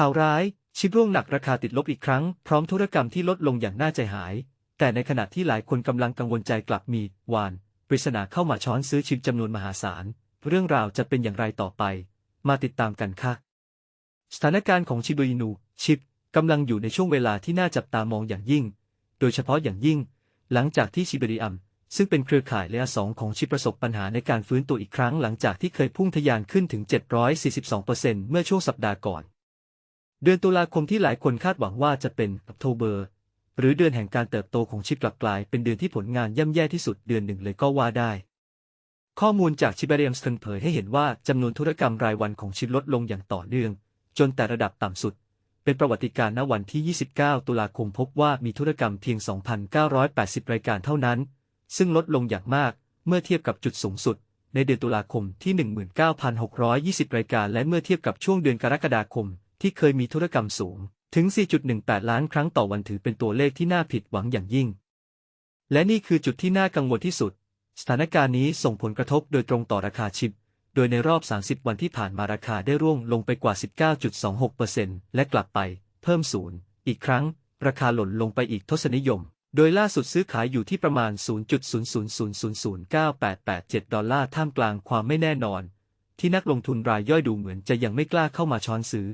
ข่าวร้าย ชิปร่วงหนักราคาติดลบอีกครั้ง พร้อมธุรกรรมที่ลดลงอย่างน่าใจหาย แต่ในขณะที่หลายคนกำลังกังวลใจกลับมีวาน ปริศนาเข้ามาช้อนซื้อชิปจำนวนมหาศาล เรื่องราวจะเป็นอย่างไรต่อไป มาติดตามกันค่ะ สถานการณ์ของชิบูอินูชิปกำลังอยู่ในช่วงเวลาที่น่าจับตามองอย่างยิ่ง โดยเฉพาะอย่างยิ่ง หลังจากที่ชิบริอัมซึ่งเป็นเครือข่ายเลอาสองของชิปประสบปัญหาในการฟื้นตัวอีกครั้งหลังจากที่เคยพุ่งทะยานขึ้นถึง 742%เมื่อช่วงสัปดาห์ก่อน เดือนตุลาคมที่หลายคนคาดหวังว่าจะเป็นออกโทเบอร์ หรือเดือนแห่งการเติบโตของชิปกลับกลาย เป็นเดือนที่ผลงานย่ำแย่ที่สุดเดือนหนึ่งเลยก็ว่าได้ ข้อมูลจากชิบเรียมสเทนเผยให้เห็นว่าจำนวนธุรกรรมรายวันของชิปลดลงอย่างต่อเนื่อง จนแต่ระดับต่ำสุด เป็นประวัติการณ์ณวันที่ 29 ตุลาคมพบว่ามีธุรกรรมเพียง 2,980 รายการเท่านั้น ซึ่งลดลงอย่างมากเมื่อเทียบกับจุดสูงสุด ในเดือนตุลาคมที่ 19,620 รายการ และเมื่อเทียบกับช่วงเดือนกรกฎาคม ที่เคยมีธุรกรรมสูง ถึง 4.18 ล้านครั้งต่อวันถือเป็นตัวเลขที่น่าผิดหวังอย่างยิ่ง และนี่คือจุดที่น่ากังวลที่สุด สถานการณ์นี้ส่งผลกระทบโดยตรงต่อราคาชิป โดยในรอบ 30 วันที่ผ่านมาราคาได้ร่วงลงไปกว่า 19.26%และกลับไป เพิ่มศูนย์อีกครั้ง ราคาหล่นลงไปอีกทศนิยมโดยล่าสุดซื้อขายอยู่ที่ประมาณ 0.00009887ดอลลาร์ท่ามกลางความไม่แน่นอน ที่นักลงทุนรายย่อยดูเหมือนจะยังไม่กล้าเข้ามาช้อนซื้อ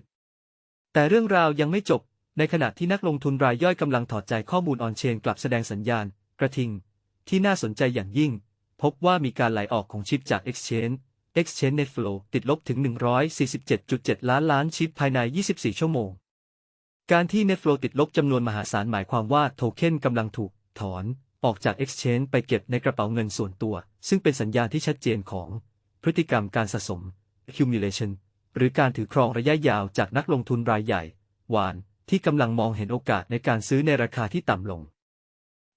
แต่เรื่องราวยังไม่จบ ในขณะที่นักลงทุนรายย่อยกำลังถอดใจข้อมูลออนเชนกลับแสดงสัญญาณ กระทิง ที่น่าสนใจอย่างยิ่ง พบว่ามีการไหลออกของชิปจาก Exchange Exchange Net Flow ติดลบถึง 147.7 ล้านล้านชิปภายใน 24 ชั่วโมง การที่ Net Flow ติดลบจำนวนมหาศาลหมายความว่าโทเค็นกำลังถูก ถอน ออกจาก Exchange ไปเก็บในกระเป๋าเงินส่วนตัว ซึ่งเป็นสัญญาณที่ชัดเจนของ พฤติกรรมการสะสม accumulation หรือการถือครองระยะยาวจากนักลงทุนรายใหญ่ หวาน ที่กำลังมองเห็นโอกาสในการซื้อในราคาที่ต่ำลง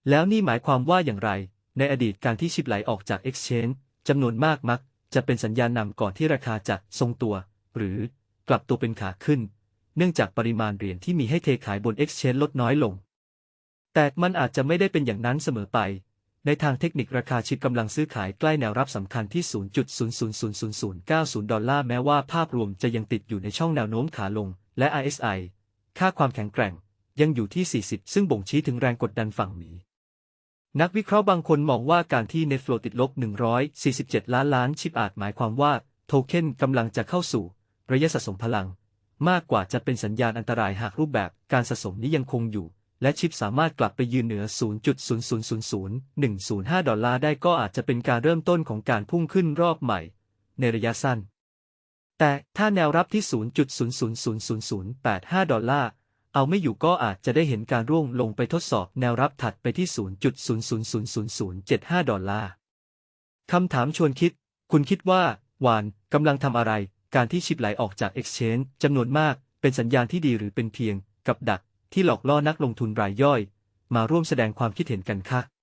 แล้วนี่หมายความว่าอย่างไร ในอดีตการที่ชิปไหลออกจาก Exchange จำนวนมากมัก จะเป็นสัญญาณนำก่อนที่ราคาจะทรงตัว หรือกลับตัวเป็นขาขึ้น เนื่องจากปริมาณเหรียญที่มีให้เทขายบน Exchange ลดน้อยลง แต่มันอาจจะไม่ได้เป็นอย่างนั้นเสมอไป ในทางเทคนิคราคาชิปกำลังซื้อขายใกล้แนวรับสำคัญที่ 0.000090 ดอลลาร์แม้ว่าภาพรวมจะยังติดอยู่ในช่องแนวโน้มขาลง และ RSI ค่าความแข็งแกร่ง ยังอยู่ที่ 40 ซึ่งบ่งชี้ถึงแรงกดดันฝั่งหมี นักวิเคราะห์บางคนมองว่าการที่ Net Flow ติดลบ 147 ล้านล้านชิปอาจหมายความว่า โทเค็นกำลังจะเข้าสู่ ระยะสะสมพลัง มากกว่าจะเป็นสัญญาณอันตรายหากรูปแบบการสะสมนี้ยังคงอยู่ และชิปสามารถกลับไปยืนเหนือ 0.0000105 ดอลลาร์ได้ก็อาจจะเป็นการเริ่มต้นของการพุ่งขึ้นรอบใหม่ ในระยะสั้น แต่ถ้าแนวรับที่ 0.000085 ดอลลาร์ เอาไม่อยู่ก็อาจจะได้เห็นการร่วงลงไปทดสอบแนวรับถัดไปที่0.000075 ดอลลาร์คำถามชวนคิด คุณคิดว่า วานกำลังทำอะไร การที่ชิปไหลออกจาก Exchange จำนวนมาก เป็นสัญญาณที่ดีหรือเป็นเพียง กับดัก ที่หลอกล่อนักลงทุนรายย่อย มาร่วมแสดงความคิดเห็นกันค่ะ